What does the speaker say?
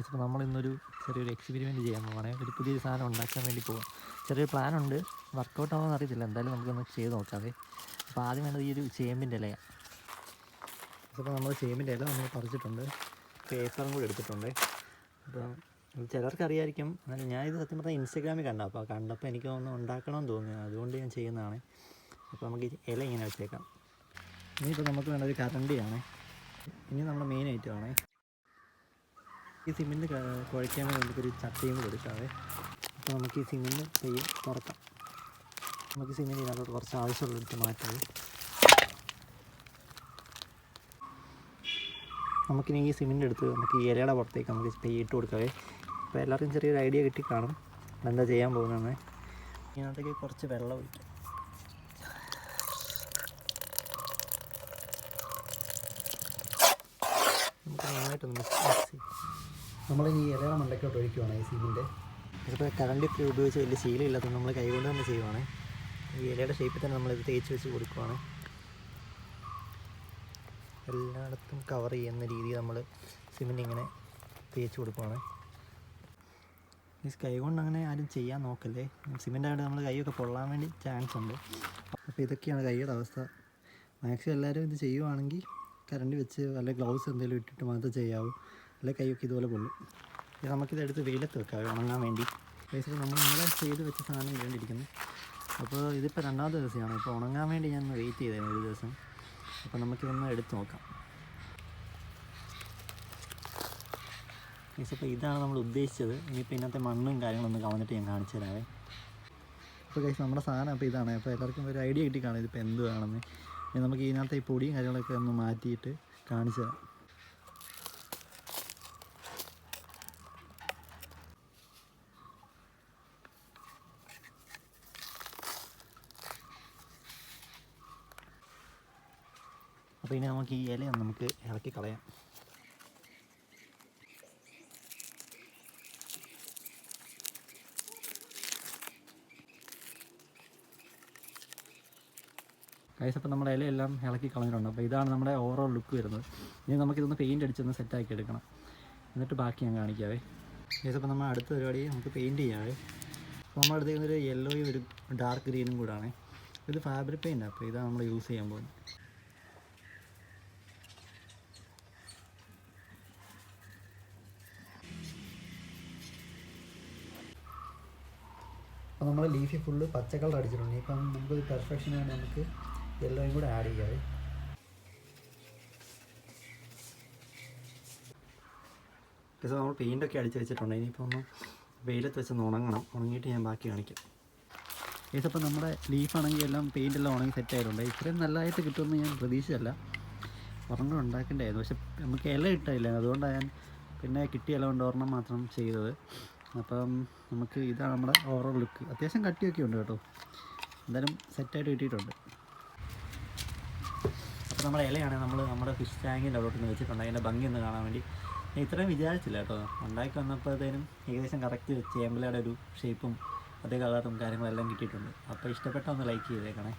ഇപ്പോൾ നമ്മൾ ഇന്നൊരു ചെറിയൊരു എക്സ്പെരിമെന്റ് ചെയ്യാൻ പോവാണ്. ഒരു പുതിയൊരു സാധനം ഉണ്ടാക്കാൻ വേണ്ടി പോവാം. ചെറിയൊരു പ്ലാൻ ഉണ്ട്. വർക്കൗട്ട് ആവുമെന്ന് അറിയത്തില്ല. എന്തായാലും നമുക്കൊന്ന് ചെയ്ത് നോക്കാവേ. അപ്പോൾ ആദ്യം വേണ്ടത് ഈ ഒരു ചേമ്പിന്റെ ഇലയാ. അപ്പോൾ നമ്മൾ ചേമ്പിന്റെ ഇല നമ്മൾ പറിച്ചിട്ടുണ്ട്. പേപ്പറും കൂടി എടുത്തിട്ടുണ്ട്. അപ്പം ചിലർക്ക് അറിയായിരിക്കും. എന്നാലും ഞാനിത് സത്യം പറഞ്ഞാൽ ഇൻസ്റ്റഗ്രാമിൽ കണ്ട അപ്പോൾ കണ്ടപ്പോൾ എനിക്ക് ഒന്ന് ഉണ്ടാക്കണമെന്ന് തോന്നി അതുകൊണ്ട് ഞാൻ ചെയ്യുന്നതാണ്. അപ്പോൾ നമുക്ക് ഇല ഇങ്ങനെ വെച്ചേക്കാം. ഇനിയിപ്പോൾ നമുക്ക് വേണ്ട ഒരു കറണ്ടിയാണ് ഇനി നമ്മുടെ മെയിൻ ഐറ്റമാണ് ഈ സിമെന്റ് കുഴയ്ക്കാൻ വേണ്ടി നമുക്കൊരു ചട്ടിയും കൊടുക്കാവേ അപ്പോൾ നമുക്ക് ഈ സിമെന്റ് പയ്യെ തുറക്കാം. നമുക്ക് സിമെന്റ് ഇതിനകത്തോട്ട് കുറച്ച് ആവശ്യമുള്ള എടുത്ത് മാറ്റാവേ നമുക്കിനി ഈ സിമെന്റ് എടുത്ത് നമുക്ക് ഈ ഇലയുടെ പുറത്തേക്ക് നമുക്ക് പയ്യെ ഇട്ട് കൊടുക്കാവേ അപ്പോൾ എല്ലാവർക്കും ചെറിയൊരു ഐഡിയ കിട്ടി കാണും. എന്താ ചെയ്യാൻ പോകുന്നതെന്ന്. ഇതിനകത്തേക്ക് കുറച്ച് വെള്ളം ഒഴിക്കാം നമുക്ക് നന്നായിട്ടൊന്ന് മിക്സ് ചെയ്യും. നമ്മൾ ഈ ഇലയുടെ മണ്ടയ്ക്കോട്ട് ഒഴിക്കുവാണ് ഈ സീമിന്റെ. ഇതിപ്പോൾ ഇപ്പോൾ ഉപയോഗിച്ച് വലിയ ശീലമില്ലാത്തത് നമ്മൾ കൈകൊണ്ട് തന്നെ ചെയ്യുവാണ്. ഈ ഇലയുടെ ഷേപ്പിൽ തന്നെ നമ്മളിത് തേച്ച് വെച്ച് കൊടുക്കുവാണ്. എല്ലായിടത്തും കവർ ചെയ്യുന്ന രീതിയിൽ നമ്മൾ സിമെന്റ് ഇങ്ങനെ തേച്ച് കൊടുക്കുവാണ്. മീൻസ് കൈ കൊണ്ട് അങ്ങനെ ആരും ചെയ്യാൻ നോക്കല്ലേ? സിമെന്റ് ആയിട്ട് നമ്മൾ കൈയൊക്കെ പൊള്ളാൻ വേണ്ടി ചാൻസ് ഉണ്ട്. അപ്പോൾ ഇതൊക്കെയാണ് കൈയുടെ അവസ്ഥ. മാക്സിമം എല്ലാവരും ഇത് ചെയ്യുവാണെങ്കിൽ കറണ്ട് വെച്ച് വല്ല ഗ്ലൗസ് എന്തെങ്കിലും ഇട്ടിട്ട് മാത്രമേ ചെയ്യാവൂ. അല്ലെ കൈയൊക്കെ ഇതുപോലെ കൊള്ളും. ഇത് നമുക്കിത് എടുത്ത് വെയിലത്ത് വെക്കാം. ഉണങ്ങാൻ വേണ്ടി. ബേസിക്കലി നമ്മൾ ഇന്നലെ ചെയ്ത് വെച്ച സാധനം വേണ്ടിയിരിക്കുന്നു അപ്പോൾ ഇതിപ്പോൾ രണ്ടാമത്തെ ദിവസമാണ്. ഇപ്പോൾ ഉണങ്ങാൻ വേണ്ടി ഞാൻ വെയിറ്റ് ചെയ്തായിരുന്നു ഒരു ദിവസം. അപ്പോൾ നമുക്കിതൊന്ന് എടുത്ത് നോക്കാം. മീൻസ് ഇപ്പോൾ ഇതാണ് നമ്മൾ ഉദ്ദേശിച്ചത്. ഇനിയിപ്പോൾ ഇതിനകത്തെ മണ്ണും കാര്യങ്ങളൊന്നും കളഞ്ഞിട്ട് ഞാൻ കാണിച്ചു തരാവേ. അപ്പോൾ കഴിച്ച് നമ്മുടെ സാധനം അപ്പോൾ ഇതാണ്. അപ്പോൾ എല്ലാവർക്കും ഒരു ഐഡിയ കിട്ടി കാണും ഇതിപ്പോൾ എന്തുവാണെന്ന് ഇനി നമുക്ക് ഇതിനകത്തെ ഈ പൊടിയും കാര്യങ്ങളൊക്കെ ഒന്ന് മാറ്റിയിട്ട് കാണിച്ചു തരാം. അപ്പോൾ ഇനി നമുക്ക് ഈ ഇലയൊന്നും നമുക്ക് ഇളക്കി കളയാം. കൈസ് അപ്പോൾ നമ്മുടെ ഇലയെല്ലാം ഇളക്കി കളഞ്ഞിട്ടുണ്ട്. അപ്പോൾ ഇതാണ് നമ്മുടെ ഓവറോൾ ലുക്ക് വരുന്നത്. ഇനി നമുക്കിതൊന്ന് പെയിന്റ് അടിച്ചൊന്ന് സെറ്റാക്കി എടുക്കണം. എന്നിട്ട് ബാക്കി ഞാൻ കാണിക്കാവേ. കൈസ് അപ്പോൾ നമ്മൾ അടുത്ത പരിപാടി നമുക്ക് പെയിന്റ് ചെയ്യാവേ. അപ്പോൾ നമ്മൾ എടുത്തേക്കുന്നത് ഒരു യെല്ലോയും ഒരു ഡാർക്ക് ഗ്രീനും കൂടാണ്. ഇത് ഫാബ്രിക് പെയിന്റ് അപ്പോൾ ഇതാണ് നമ്മൾ യൂസ് ചെയ്യാൻ പോകുന്നത്. അപ്പോൾ നമ്മൾ ലീഫി ഫുള്ള് പച്ച കളർ അടിച്ചിട്ടുണ്ട്. ഇപ്പം നമുക്ക് പെർഫെക്ഷന് വേണ്ടി നമുക്ക് യെല്ലോയും കൂടെ ആഡ് ചെയ്യാവേ ഇപ്പോൾ നമ്മൾ പെയിന്റൊക്കെ അടിച്ച് വെച്ചിട്ടുണ്ട്. ഇനിയിപ്പോൾ ഒന്ന് വെയിലത്ത് വെച്ച് ഉണങ്ങണം. ഉണങ്ങിയിട്ട് ഞാൻ ബാക്കി കാണിക്കാം. ഇതിപ്പോൾ നമ്മുടെ ലീഫാണെങ്കിൽ എല്ലാം പെയിന്റ് എല്ലാം ഉണങ്ങി സെറ്റ് ആയിട്ടുണ്ട്. ഇത്രയും നല്ലതായിട്ട് കിട്ടുമെന്ന് ഞാൻ പ്രതീക്ഷിച്ചല്ല ഒരെണ്ണം ഉണ്ടാക്കേണ്ടായിരുന്നു. പക്ഷെ നമുക്ക് ഇല ഇട്ടില്ല. അതുകൊണ്ടാണ് ഞാൻ പിന്നെ കിട്ടിയ ഇല കൊണ്ട് ഒരെണ്ണം മാത്രം ചെയ്തത്. അപ്പം നമുക്ക് ഇതാണ് നമ്മുടെ ഓവറോൾ ലുക്ക് അത്യാവശ്യം കട്ടിയൊക്കെ ഉണ്ട് കേട്ടോ. എന്തായാലും സെറ്റായിട്ട് കിട്ടിയിട്ടുണ്ട്. നമ്മുടെ ഇലയാണ് നമ്മൾ നമ്മുടെ ഫിഷ് ടാങ്കിന്റെ അവിടോട്ട് നിന്ന് വെച്ചിട്ടുണ്ട്. അതിന്റെ ഭംഗി ഒന്ന് കാണാൻ വേണ്ടി. ഇത്രയും വിചാരിച്ചില്ല കേട്ടോ. ഉണ്ടാക്കി വന്നപ്പോഴത്തേനും ഏകദേശം കറക്റ്റ് ചേമ്പലയുടെ ഒരു ഷേപ്പും അതേ കളറും കാര്യങ്ങളെല്ലാം കിട്ടിയിട്ടുണ്ട്. അപ്പോൾ ഇഷ്ടപ്പെട്ട ഒന്ന് ലൈക്ക് ചെയ്തേക്കണേ.